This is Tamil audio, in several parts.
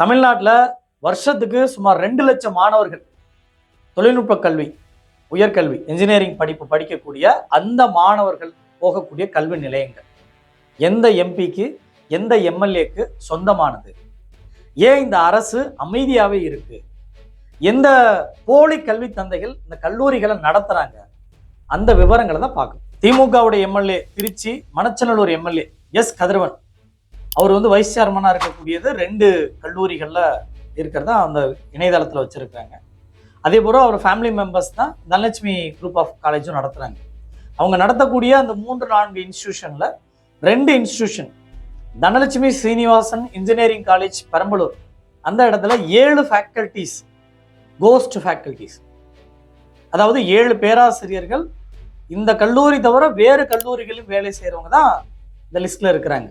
தமிழ்நாட்டில் வருஷத்துக்கு சுமார் ரெண்டு லட்சம் மாணவர்கள் தொழில்நுட்ப கல்வி உயர்கல்வி இன்ஜினியரிங் படிப்பு படிக்கக்கூடிய அந்த மாணவர்கள் போகக்கூடிய கல்வி நிலையங்கள். எந்த எம்பிக்கு எந்த எம்எல்ஏக்கு சொந்தமானது? ஏன் இந்த அரசு அமைதியாகவே இருக்கு? எந்த போலி கல்வி தந்தைகள் இந்த கல்லூரிகளை நடத்துறாங்க? அந்த விவரங்களை தான் பார்க்கணும். திமுகவுடைய MLA Trichy Manachanallur MLA S Kathiravan அவர் வந்து வைஸ் சேர்மனாக இருக்கக்கூடியது ரெண்டு கல்லூரிகளில் இருக்கிறதா அந்த இணையதளத்தில் வச்சுருக்காங்க அதே போல் அவர் ஃபேமிலி மெம்பர்ஸ் தான் தனலட்சுமி குரூப் ஆஃப் காலேஜும் நடத்துகிறாங்க அவங்க நடத்தக்கூடிய அந்த மூன்று நான்கு இன்ஸ்டியூஷனில் ரெண்டு institution Dhanalakshmi Srinivasan engineering college Perambalur. அந்த இடத்துல ஏழு ஃபேக்கல்டிஸ் கோஸ்ட் ஃபேக்கல்டிஸ் அதாவது ஏழு பேராசிரியர்கள் இந்த கல்லூரி தவிர வேறு கல்லூரிகளிலும் வேலை செய்கிறவங்க தான் இந்த லிஸ்ட்டில் இருக்கிறாங்க.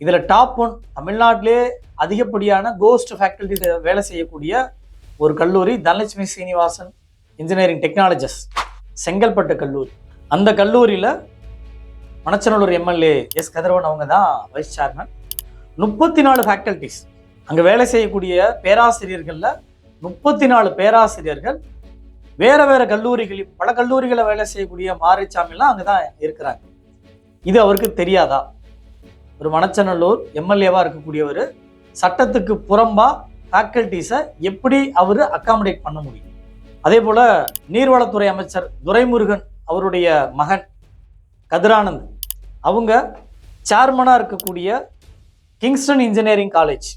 இதில் டாப் ஒன் தமிழ்நாட்டிலே அதிகப்படியான கோஸ்ட் ஃபேக்கல்டி வேலை செய்யக்கூடிய ஒரு கல்லூரி தனலட்சுமி சீனிவாசன் இன்ஜினியரிங் டெக்னாலஜிஸ் செங்கல்பட்டு கல்லூரி. அந்த கல்லூரியில் மணச்சநல்லூர் எம்எல்ஏ எஸ் கதிரவன் அவங்க தான் வைஸ் சேர்மன் முப்பத்தி நாலு ஃபேக்கல்டிஸ் அங்கே வேலை செய்யக்கூடிய பேராசிரியர்களில் முப்பத்தி நாலு பேராசிரியர்கள் வேற வேற கல்லூரிகளில் பல கல்லூரிகளை வேலை செய்யக்கூடிய மாரிச்சாமிலாம் அங்கே தான் இருக்கிறாங்க. இது அவருக்கு தெரியாதா? ஒரு மணச்சநல்லூர் எம்எல்ஏவாக இருக்கக்கூடியவர் சட்டத்துக்கு புறம்பா ஃபேக்கல்டிஸை எப்படி அவர் அக்காமடேட் பண்ண முடியும்? அதே போல் நீர்வளத்துறை அமைச்சர் துரைமுருகன் அவருடைய மகன் கதிரானந்த் அவங்க சேர்மனாக இருக்கக்கூடிய கிங்ஸ்டன் இன்ஜினியரிங் காலேஜ்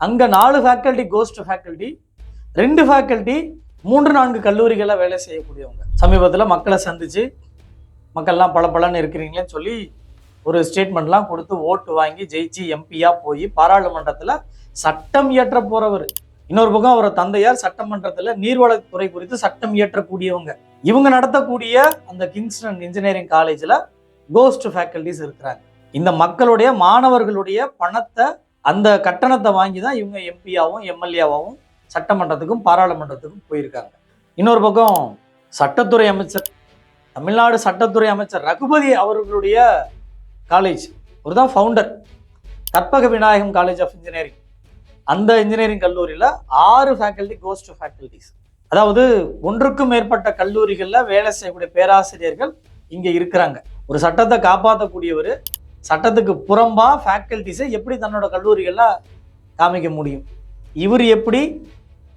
அங்கே நாலு ஃபேக்கல்டி கோஸ்ட் ஃபேக்கல்டி ரெண்டு ஃபேக்கல்டி மூன்று நான்கு கல்லூரிகளில் வேலை செய்யக்கூடியவங்க. சமீபத்தில் மக்களை சந்திச்சு மக்கள்லாம் பல பலன்னு இருக்கிறீங்களேன்னு சொல்லி ஒரு ஸ்டேட்மெண்ட்லாம் கொடுத்து ஓட்டு வாங்கி ஜெயிச்சு எம்பியாக போய் பாராளுமன்றத்தில் சட்டம் இயற்ற போறவர் இன்னொரு பக்கம் அவர் தந்தையார் சட்டமன்றத்தில் நீர்வளத்துறை குறித்து சட்டம் இயற்றக்கூடியவங்க. இவங்க நடத்தக்கூடிய அந்த கிங்ஸ்டன் இன்ஜினியரிங் காலேஜில் கோஸ்ட் ஃபேக்கல்டிஸ் இருக்கிறாங்க. இந்த மக்களுடைய மாணவர்களுடைய பணத்தை அந்த கட்டணத்தை வாங்கி தான் இவங்க எம்பியாவும் எம்எல்ஏவாகவும் சட்டமன்றத்துக்கும் பாராளுமன்றத்துக்கும் போயிருக்காங்க. இன்னொரு பக்கம் சட்டத்துறை அமைச்சர் தமிழ்நாடு சட்டத்துறை அமைச்சர் ரகுபதி அவர்களுடைய காலேஜ் ஒரு தான் founder Karpaga Vinayagam college of engineering அந்த இன்ஜினியரிங் கல்லூரியில் ஆறு ஃபேக்கல்டி கோஸ்ட் ஃபேக்கல்டிஸ் அதாவது ஒன்றுக்கும் மேற்பட்ட கல்லூரிகளில் வேலை செய்யக்கூடிய பேராசிரியர்கள் இங்கே இருக்கிறாங்க. ஒரு சட்டத்தை காப்பாற்றக்கூடியவர் சட்டத்துக்கு புறம்பாக ஃபேக்கல்டிஸை எப்படி தன்னோட கல்லூரிகளில் காமிக்க முடியும்? இவர் எப்படி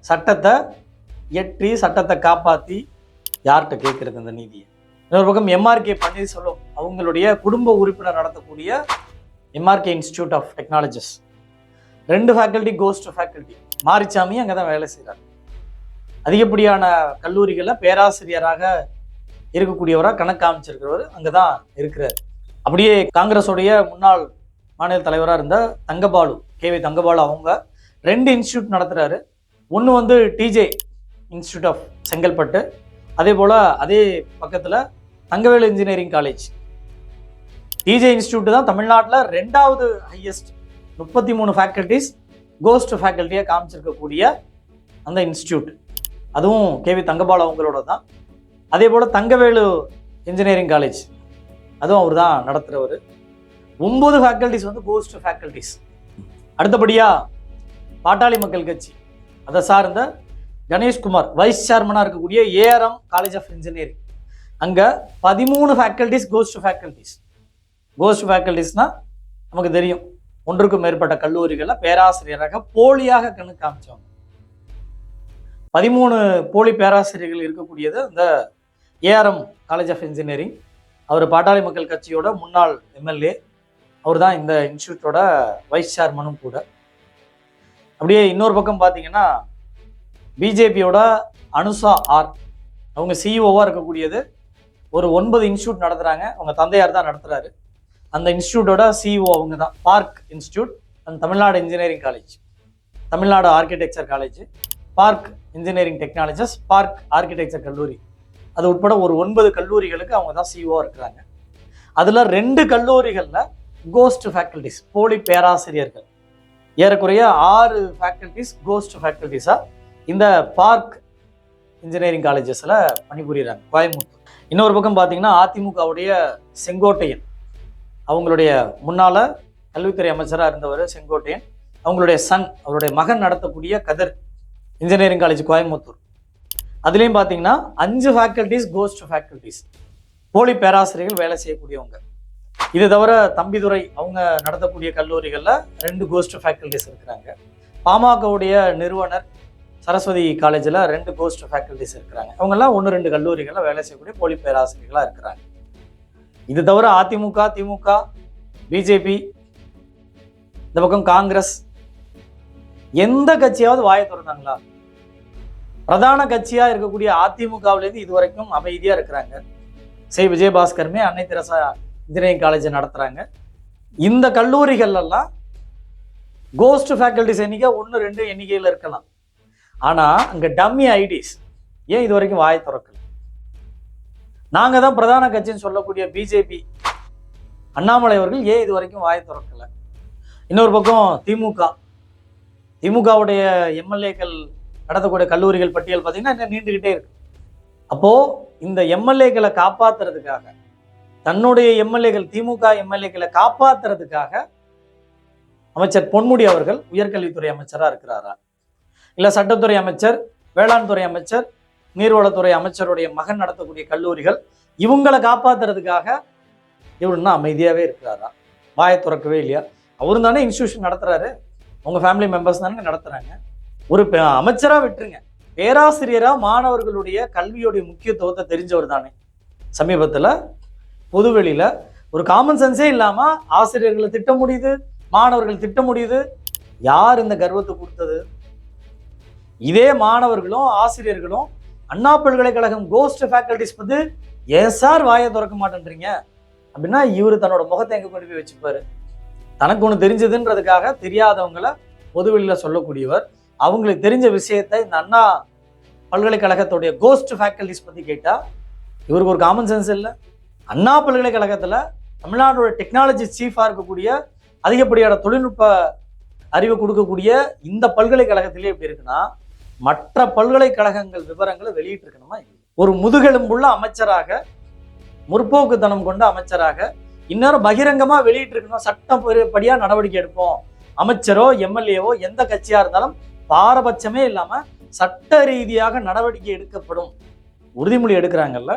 சட்டத்தை எட்டி சட்டத்தை காப்பாற்றி யார்கிட்ட கேட்குறது இந்த நீதியை? இன்னொரு பக்கம் எம்ஆர்கே பன்னீர்செல்வம் அவங்களுடைய குடும்ப உறுப்பினர் நடத்தக்கூடிய எம்ஆர்கே இன்ஸ்டியூட் ஆஃப் டெக்னாலஜிஸ் ரெண்டு ஃபேக்கல்ட்டி கோஸ்ட் ஃபேக்கல்ட்டி மாரிச்சாமி அங்கே தான் வேலை செய்கிறார் அதிகப்படியான கல்லூரிகளில் பேராசிரியராக இருக்கக்கூடியவராக கணக்கு காமிச்சிருக்கிறவர் அங்கே தான் இருக்கிறார். அப்படியே காங்கிரஸுடைய முன்னாள் மாநில தலைவராக இருந்த தங்கபாலு கேவி தங்கபாலு அவங்க ரெண்டு இன்ஸ்டியூட் நடத்துகிறாரு ஒன்று வந்து டிஜே இன்ஸ்டியூட் ஆஃப் செங்கல்பட்டு. அதே போல் அதே பக்கத்தில் Thangavelu engineering college DJ institute தான் தமிழ்நாட்டில் ரெண்டாவது ஹையஸ்ட் முப்பத்தி மூணு ஃபேக்கல்டிஸ் கோஸ்ட் ஃபேக்கல்ட்டியாக காமிச்சிருக்கக்கூடிய அந்த இன்ஸ்டியூட் அதுவும் கேவி தங்கபாலு அவங்களோட தான். அதே போல் தங்கவேலு இன்ஜினியரிங் காலேஜ் அதுவும் அவர் தான் நடத்துகிறவர் ஒம்பது ஃபேக்கல்டிஸ் வந்து கோஸ்ட் ஃபேக்கல்டிஸ் அடுத்தபடியாக பாட்டாளி மக்கள் கட்சி. அதை சார்ந்த கணேஷ்குமார் வைஸ் சேர்மனாக இருக்கக்கூடிய ஏஆர்எம் காலேஜ் ஆஃப் இன்ஜினியரிங் அங்கே பதிமூணு ஃபேக்கல்டிஸ் கோஸ்ட் ஃபேக்கல்டிஸ் கோஸ்ட் ஃபேக்கல்டிஸ்னால் நமக்கு தெரியும். ஒன்றுக்கும் மேற்பட்ட கல்லூரிகளில் பேராசிரியராக போலியாக கணக்கு காமிச்சவங்க. பதிமூணு போலி பேராசிரியர்கள் இருக்கக்கூடியது இந்த ஏஆர்எம் காலேஜ் ஆஃப் இன்ஜினியரிங் அவர் பாட்டாளி மக்கள் கட்சியோட முன்னாள் எம்எல்ஏ அவர் தான் இந்த இன்ஸ்டியூட்டோட வைஸ் சேர்மனும் கூட. அப்படியே இன்னொரு பக்கம் பார்த்தீங்கன்னா பிஜேபியோட அனுசா ஆர் அவங்க சிஇஓவாக இருக்கக்கூடியது. ஒரு ஒன்பது இன்ஸ்டியூட் நடத்துகிறாங்க அவங்க தந்தையார் தான் நடத்துகிறாரு அந்த இன்ஸ்டியூட்டோட சிஇஓ அவங்க தான் Park institute and Tamil Nadu engineering college Tamil Nadu architecture college Park engineering technologies Park architecture கல்லூரி அது உட்பட ஒரு ஒன்பது கல்லூரிகளுக்கு அவங்க தான் சிஇஓ இருக்கிறாங்க. அதில் ரெண்டு கல்லூரிகளில் கோஸ்ட் ஃபேக்கல்டிஸ் போலி பேராசிரியர்கள். ஏறக்குறைய ஆறு ஃபேக்கல்டிஸ் கோஸ்ட் ஃபேக்கல்டிஸாக இந்த பார்க் இன்ஜினியரிங் காலேஜஸில் பணிபுரிகிறாங்க கோயம்புத்தூர். இன்னொரு பக்கம் பார்த்தீங்கன்னா அதிமுகவுடைய செங்கோட்டையன். அவங்களுடைய முன்னால் கல்வித்துறை அமைச்சராக இருந்தவர் செங்கோட்டையன் அவங்களுடைய சன் அவருடைய மகன் நடத்தக்கூடிய கதர் இன்ஜினியரிங் காலேஜ் கோயம்புத்தூர். அதுலேயும் பார்த்தீங்கன்னா அஞ்சு ஃபேக்கல்டிஸ் கோஸ்ட் ஃபேக்கல்டிஸ் போலி பேராசிரியர்கள் வேலை செய்யக்கூடியவங்க. இது தவிர தம்பிதுரை அவங்க நடத்தக்கூடிய கல்லூரிகளில் ரெண்டு கோஸ்ட் ஃபேக்கல்டிஸ் இருக்கிறாங்க. பாமகவுடைய நிறுவனர் சரஸ்வதி காலேஜில் ரெண்டு கோஸ்ட் ஃபேக்கல்டிஸ் இருக்கிறாங்க. அவங்கெல்லாம் ஒன்று ரெண்டு கல்லூரிகளில் வேலை செய்யக்கூடிய போலி பேராசிரியர்களாக இருக்கிறாங்க. இது தவிர அதிமுக திமுக பிஜேபி இந்த பக்கம் காங்கிரஸ் எந்த கட்சியாவது வாயை திறந்தாங்களா? பிரதான கட்சியாக இருக்கக்கூடிய அதிமுகவிலேருந்து இது வரைக்கும் அமைதியாக இருக்கிறாங்க. சே விஜயபாஸ்கருமே அன்னை தெரசா இன்ஜினியரிங் காலேஜ் நடத்துகிறாங்க இந்த கல்லூரிகள்லாம் கோஸ்ட் ஃபேக்கல்டிஸ் எண்ணிக்கை ஒன்று ரெண்டு எண்ணிக்கையில் இருக்கலாம். ஆனால் அங்கே டம்மி ஐடிஸ் ஏன் இது வரைக்கும் வாயை திறக்கல? நாங்க தான் பிரதான கட்சின்னு சொல்லக்கூடிய பிஜேபி அண்ணாமலை அவர்கள் ஏன் இது வரைக்கும் வாயை திறக்கல? இன்னொரு பக்கம் திமுக. திமுகவுடைய எம்எல்ஏக்கள் நடத்தக்கூடிய கல்லூரிகள் பட்டியல் பார்த்தீங்கன்னா இன்னும் நீண்டுகிட்டே இருக்கு. அப்போது இந்த எம்எல்ஏக்களை காப்பாத்துறதுக்காக தன்னுடைய எம்எல்ஏக்கள் திமுக எம்எல்ஏக்களை காப்பாத்துறதுக்காக அமைச்சர் பொன்முடி அவர்கள் உயர்கல்வித்துறை அமைச்சராக இருக்கிறாரா? இல்லை சட்டத்துறை அமைச்சர் வேளாண் துறை அமைச்சர் நீர்வளத்துறை அமைச்சருடைய மகன் நடத்தக்கூடிய கல்லூரிகள் இவங்களை காப்பாத்துறதுக்காக இவருன்னா அமைதியாகவே இருக்கிறாரா? வாயை திறக்கவே இல்லையா? அவரும் தானே இன்ஸ்டியூஷன் நடத்துறாரு. உங்கள் ஃபேமிலி மெம்பர்ஸ் தானே நடத்துகிறாங்க ஒரு பே- விட்டுருங்க. பேராசிரியராக மாணவர்களுடைய கல்வியுடைய முக்கியத்துவத்தை தெரிஞ்சவர் தானே. சமீபத்தில் பொதுவெளியில் ஒரு காமன் சென்ஸே இல்லாமல் ஆசிரியர்களை திட்ட முடியுது மாணவர்கள் திட்ட முடியுது. யார் இந்த கர்வத்தை கொடுத்தது? இதே மாணவர்களும் ஆசிரியர்களும் அண்ணா பல்கலைக்கழகம் கோஸ்ட் ஃபேக்கல்டிஸ் வந்து ஏன் சார் வாயை திறக்க மாட்டேன்றீங்க? அப்படின்னா இவர் தன்னோட முகத்தை எங்கே கொண்டு போய் வச்சுப்பாரு? தனக்கு ஒன்று தெரிஞ்சதுன்றதுக்காக தெரியாதவங்கள பொதுவெளியில் சொல்லக்கூடியவர். அவங்களுக்கு தெரிஞ்ச விஷயத்தை இந்த அண்ணா பல்கலைக்கழகத்துடைய கோஸ்ட் ஃபேக்கல்டிஸ் பற்றி கேட்டால் இவருக்கு ஒரு காமன் சென்ஸ் இல்லை. அண்ணா பல்கலைக்கழகத்தில் தமிழ்நாட்டோட டெக்னாலஜி சீஃபாக இருக்கக்கூடிய அதிகப்படியான தொழில்நுட்ப அறிவு கொடுக்கக்கூடிய இந்த பல்கலைக்கழகத்திலே எப்படி இருக்குன்னா மற்ற பல்கலைக்கழகங்கள் விவரங்களை வெளியிட்டிருக்கணுமா? ஒரு முதுகெலும்புள்ள அமைச்சராக முற்போக்குத்தனம் கொண்ட அமைச்சராக இன்னொரு பகிரங்கமா வெளியிட்டிருக்கணும். சட்டம் நடவடிக்கை எடுப்போம். அமைச்சரோ எம்எல்ஏவோ எந்த கட்சியா இருந்தாலும் பாரபட்சமே இல்லாம சட்ட ரீதியாக நடவடிக்கை எடுக்கப்படும். உறுதிமொழி எடுக்கிறாங்கல்ல?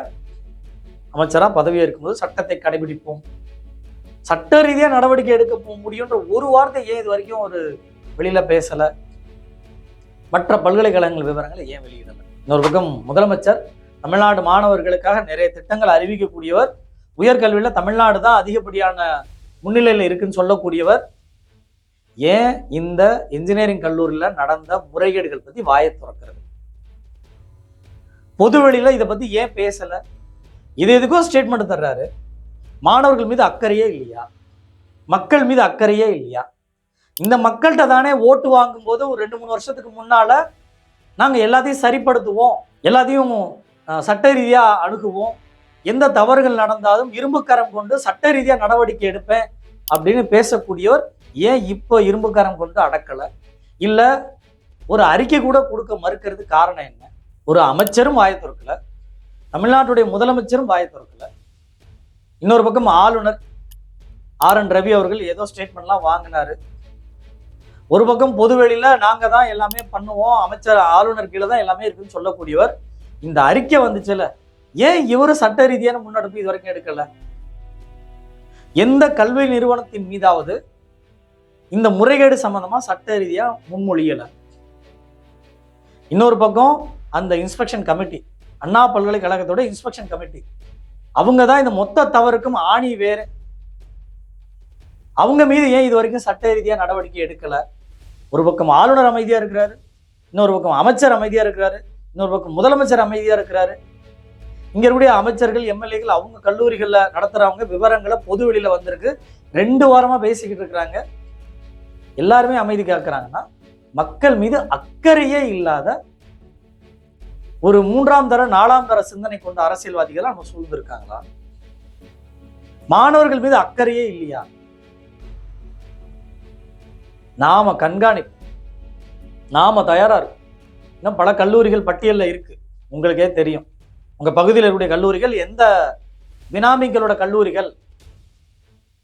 அமைச்சராக பதவி இருக்கும்போது சட்டத்தை கடைபிடிப்போம். சட்ட ரீதியாக நடவடிக்கை எடுக்க முடியுன்ற ஒரு வார்த்தை ஏன் இது வரைக்கும் ஒரு வெளியில் பேசலை? மற்ற பல்கலைக்கழகங்கள் விவரங்களை ஏன் வெளியிடல? இன்னொரு பக்கம் முதலமைச்சர் தமிழ்நாடு மாணவர்களுக்காக நிறைய திட்டங்கள் அறிவிக்கக்கூடியவர். உயர்கல்வியில் தமிழ்நாடு தான் அதிகப்படியான முன்னிலையில் இருக்குன்னு சொல்லக்கூடியவர். ஏன் இந்த இன்ஜினியரிங் கல்லூரியில் நடந்த முறைகேடுகள் பற்றி வாயை திறக்கிறது? பொதுவெளியில் இதை பற்றி ஏன் பேசலை? இது எதுக்கோ ஸ்டேட்மெண்ட் தர்றாரு. மாணவர்கள் மீது அக்கறையே இல்லையா? மக்கள் மீது அக்கறையே இல்லையா? இந்த மக்கள்கிட்ட தானே ஓட்டு வாங்கும்போது ஒரு ரெண்டு மூணு வருஷத்துக்கு முன்னால நாங்கள் எல்லாத்தையும் சரிப்படுத்துவோம் எல்லாத்தையும் சட்ட ரீதியாக அணுகுவோம். எந்த தவறுகள் நடந்தாலும் இரும்புக்கரம் கொண்டு சட்ட ரீதியாக நடவடிக்கை எடுப்பேன் அப்படின்னு பேசக்கூடியவர் ஏன் இப்போ இரும்புக்கரம் கொண்டு அடக்கலை? இல்லை ஒரு அறிக்கை கூட கொடுக்க மறுக்கிறது காரணம் என்ன? ஒரு அமைச்சரும் வாய திறக்கல. தமிழ்நாட்டுடைய முதலமைச்சரும் வாய திறக்கல. இன்னொரு பக்கம் ஆளுநர் ஆர் என் ரவி அவர்கள் ஏதோ ஸ்டேட்மெண்ட்லாம் வாங்கினாரு. ஒரு பக்கம் பொதுவெளியில நாங்க தான் எல்லாமே பண்ணுவோம் அமைச்சர் ஆளுநர் கீழே தான் எல்லாமே இருக்குன்னு சொல்லக்கூடியவர். இந்த அறிக்கை வந்துச்சுல ஏன் இவரு சட்ட ரீதியான முன்னெடுப்பு இது வரைக்கும் எடுக்கல? எந்த கல்வி நிறுவனத்தின் மீதாவது இந்த முறைகேடு சம்பந்தமா சட்ட ரீதியா முன்மொழியல? இன்னொரு பக்கம் அந்த இன்ஸ்பெக்ஷன் கமிட்டி அண்ணா பல்கலைக்கழகத்தோட இன்ஸ்பெக்ஷன் கமிட்டி அவங்க தான் இந்த மொத்த தவறுக்கும் ஆணி வேறு. அவங்க மீது ஏன் இது வரைக்கும் சட்ட ரீதியாக நடவடிக்கை எடுக்கலை? ஒரு பக்கம் ஆளுநர் அமைதியாக இருக்கிறாரு இன்னொரு பக்கம் அமைச்சர் அமைதியாக இருக்கிறாரு இன்னொரு பக்கம் முதலமைச்சர் அமைதியாக இருக்கிறாரு. இங்கே இருக்கக்கூடிய அமைச்சர்கள் எம்எல்ஏக்கள் அவங்க கல்லூரிகளில் நடத்துகிறவங்க விவரங்களை பொது வெளியில் வந்திருக்கு. ரெண்டு வாரமாக பேசிக்கிட்டு இருக்கிறாங்க. எல்லாருமே அமைதி காக்குறாங்கன்னா மக்கள் மீது அக்கறையே இல்லாத ஒரு மூன்றாம் தர நாலாம் தர சிந்தனை கொண்ட அரசியல்வாதிகளாக நம்ம சூழ்ந்திருக்காங்களா? மாணவர்கள் மீது அக்கறையே இல்லையா? நாம் கண்காணிப்பு நாம தயாராக இருக்கும். இன்னும் பல கல்லூரிகள் பட்டியலில் இருக்குது உங்களுக்கே தெரியும். உங்கள் பகுதியில் இருக்கக்கூடிய கல்லூரிகள் எந்த பினாமிகளோட கல்லூரிகள்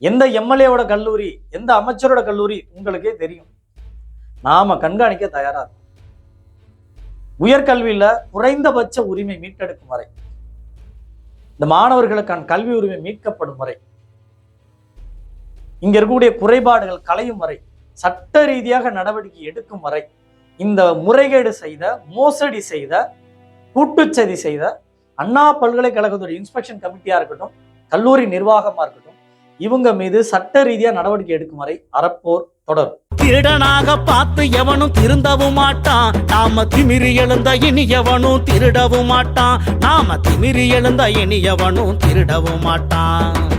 எந்த எம்எல்ஏவோட கல்லூரி எந்த அமைச்சரோட கல்லூரி உங்களுக்கே தெரியும். நாம் கண்காணிக்க தயாராக உயர்கல்வியில் குறைந்தபட்ச உரிமை மீட்டெடுக்கும் வரை இந்த மாணவர்களுக்கான கல்வி உரிமை மீட்கப்படும் வரை இங்க இருக்கக்கூடிய குறைபாடுகள் களையும் வரை சட்ட ரீதியாக நடவடிக்கை எடுக்கும் வரை இந்த முறைகேடு செய்த மோசடி செய்த கூட்டுச்சதி செய்த அண்ணா பல்கலைக்கழகத்துடைய இன்ஸ்பெக்ஷன் கமிட்டியாக இருக்கட்டும் கல்லூரி நிர்வாகமாக இருக்கட்டும் இவங்க மீது சட்ட ரீதியாக நடவடிக்கை எடுக்கும் வரை அறப்போர் தொடரும். திருடனாக பார்த்து எவனும் திருந்தவும் மாட்டான். நாம திமிரி எழுந்த இனி எவனும் திருடவும் மாட்டான். நாம திமிரி எழுந்த இனி எவனும் திருடவும் மாட்டான்.